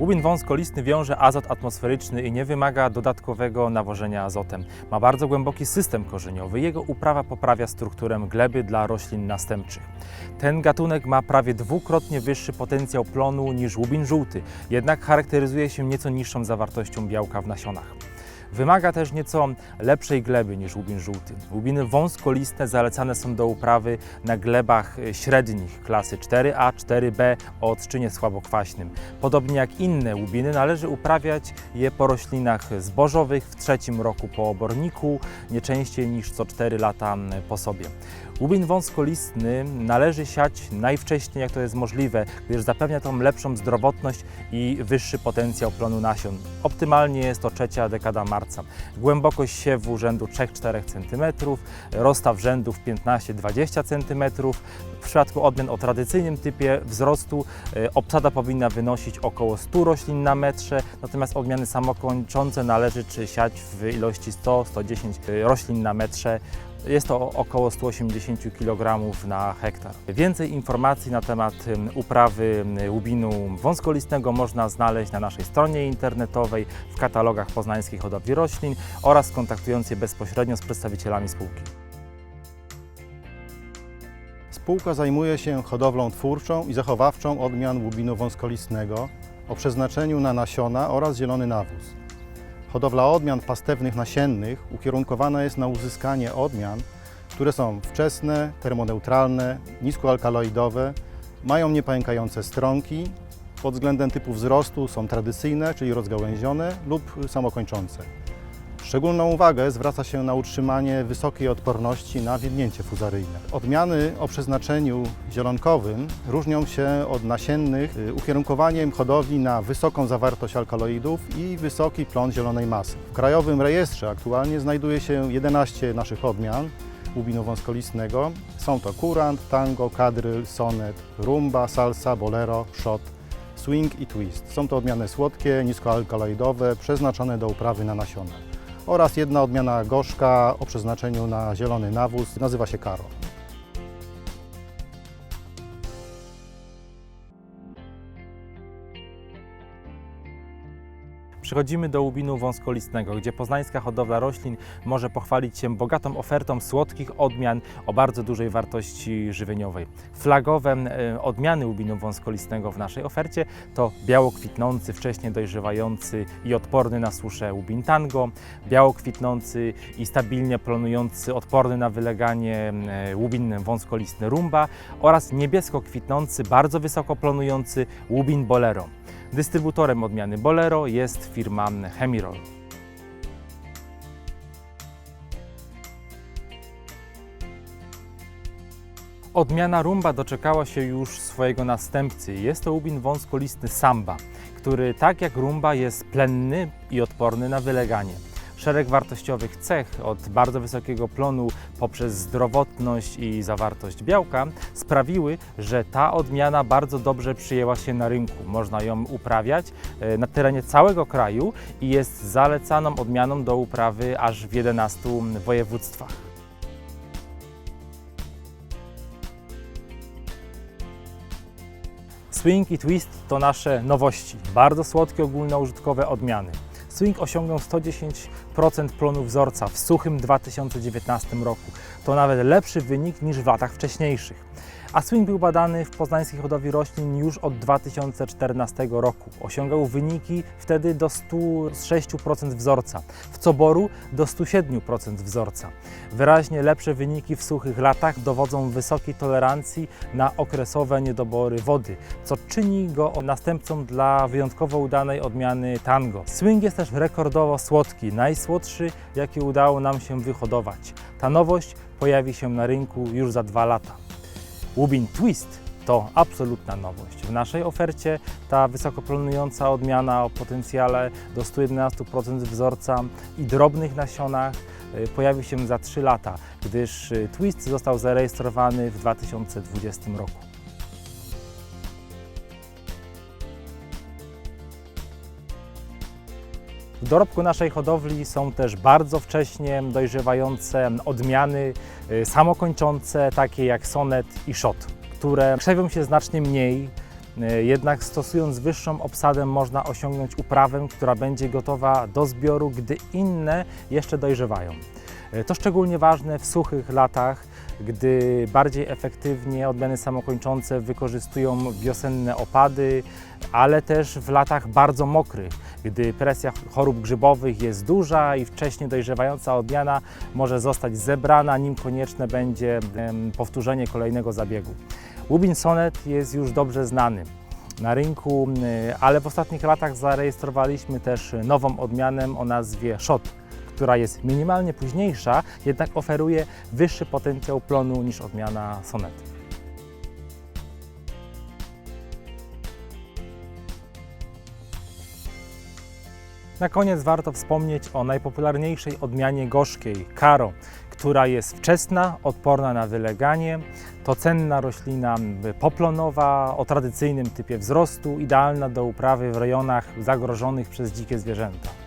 Łubin wąskolistny wiąże azot atmosferyczny i nie wymaga dodatkowego nawożenia azotem. Ma bardzo głęboki system korzeniowy. Jego uprawa poprawia strukturę gleby dla roślin następczych. Ten gatunek ma prawie dwukrotnie wyższy potencjał plonu niż łubin żółty, jednak charakteryzuje się nieco niższą zawartością białka w nasionach. Wymaga też nieco lepszej gleby niż łubin żółty. Łubiny wąskolistne zalecane są do uprawy na glebach e, średnich klasy 4A, 4B o odczynie słabokwaśnym. Podobnie jak inne łubiny, należy uprawiać je po roślinach zbożowych w trzecim roku po oborniku, nie częściej niż co 4 lata po sobie. Łubin wąskolistny należy siać najwcześniej, jak to jest możliwe, gdyż zapewnia tą lepszą zdrowotność i wyższy potencjał plonu nasion. Optymalnie jest to trzecia dekada marca. Głębokość siewu rzędu 3-4 cm, rozstaw rzędów 15-20 cm. W przypadku odmian o tradycyjnym typie wzrostu e, obsada powinna wynosić około 100 roślin na metrze, natomiast odmiany samokończące należy siać w ilości 100-110 roślin na metrze. Jest to około 180 kg na hektar. Więcej informacji na temat uprawy łubinu wąskolistnego można znaleźć na naszej stronie internetowej, w katalogach poznańskich hodowli roślin oraz kontaktując je bezpośrednio z przedstawicielami spółki. Spółka zajmuje się hodowlą twórczą i zachowawczą odmian łubinu wąskolistnego o przeznaczeniu na nasiona oraz zielony nawóz. Hodowla odmian pastewnych nasiennych ukierunkowana jest na uzyskanie odmian, które są wczesne, termoneutralne, niskoalkaloidowe, mają niepękające stronki, pod względem typu wzrostu są tradycyjne, czyli rozgałęzione lub samokończące. Szczególną uwagę zwraca się na utrzymanie wysokiej odporności na wilnięcie fuzaryjne. Odmiany o przeznaczeniu zielonkowym różnią się od nasiennych y, ukierunkowaniem hodowli na wysoką zawartość alkaloidów i wysoki plon zielonej masy. W Krajowym Rejestrze aktualnie znajduje się 11 naszych odmian łubinu wąskolistnego. Są to kurant, tango, kadryl, sonet, rumba, salsa, bolero, shot, swing i twist. Są to odmiany słodkie, niskoalkaloidowe, przeznaczone do uprawy na nasiona oraz jedna odmiana gorzka o przeznaczeniu na zielony nawóz, nazywa się Karo. Przechodzimy do łubinu wąskolistnego, gdzie poznańska hodowla roślin może pochwalić się bogatą ofertą słodkich odmian o bardzo dużej wartości żywieniowej. Flagowe e, odmiany łubinu wąskolistnego w naszej ofercie to białokwitnący, wcześnie dojrzewający i odporny na suszę łubin tango, białokwitnący i stabilnie plonujący, odporny na wyleganie e, łubin wąskolistny rumba oraz niebiesko kwitnący, bardzo wysoko plonujący łubin bolero. Dystrybutorem odmiany Bolero jest firma Hemirol. Odmiana rumba doczekała się już swojego następcy. Jest to łubin wąskolistny samba, który tak jak rumba jest plenny i odporny na wyleganie. Szereg wartościowych cech, od bardzo wysokiego plonu poprzez zdrowotność i zawartość białka, sprawiły, że ta odmiana bardzo dobrze przyjęła się na rynku. Można ją uprawiać e, na terenie całego kraju i jest zalecaną odmianą do uprawy aż w 11 województwach. Swing i Twist to nasze nowości, bardzo słodkie ogólnoużytkowe odmiany. Swing osiągnął 110% plonu wzorca w suchym 2019 roku. To nawet lepszy wynik niż w latach wcześniejszych. A swing był badany w poznańskiej hodowli roślin już od 2014 roku. Osiągał wyniki wtedy do 106% wzorca, w coboru do 107% wzorca. Wyraźnie lepsze wyniki w suchych latach dowodzą wysokiej tolerancji na okresowe niedobory wody, co czyni go następcą dla wyjątkowo udanej odmiany tango. Swing jest też rekordowo słodki, najsłodszy, jaki udało nam się wyhodować. Ta nowość pojawi się na rynku już za dwa lata. Łubin Twist to absolutna nowość. W naszej ofercie ta wysoko planująca odmiana o potencjale do 111% wzorca i drobnych nasionach y, pojawi się za 3 lata, gdyż y, Twist został zarejestrowany w 2020 roku. W dorobku naszej hodowli są też bardzo wcześnie dojrzewające odmiany y, samokończące, takie jak sonet i shot, które krzewią się znacznie mniej, E, Jednak stosując wyższą obsadę można osiągnąć uprawę, która będzie gotowa do zbioru, gdy inne jeszcze dojrzewają. E, To szczególnie ważne w suchych latach, gdy bardziej efektywnie odmiany samokończące wykorzystują wiosenne opady, ale też w latach bardzo mokrych, gdy presja chorób grzybowych jest duża i wcześnie dojrzewająca odmiana może zostać zebrana, nim konieczne będzie powtórzenie kolejnego zabiegu. Łubin Sonet jest już dobrze znany na rynku, y, ale w ostatnich latach zarejestrowaliśmy też nową odmianę o nazwie Shot, która jest minimalnie późniejsza, jednak oferuje wyższy potencjał plonu niż odmiana Sonet. Na koniec warto wspomnieć o najpopularniejszej odmianie gorzkiej, Karo, która jest wczesna, odporna na wyleganie. To cenna roślina poplonowa o tradycyjnym typie wzrostu, idealna do uprawy w rejonach zagrożonych przez dzikie zwierzęta.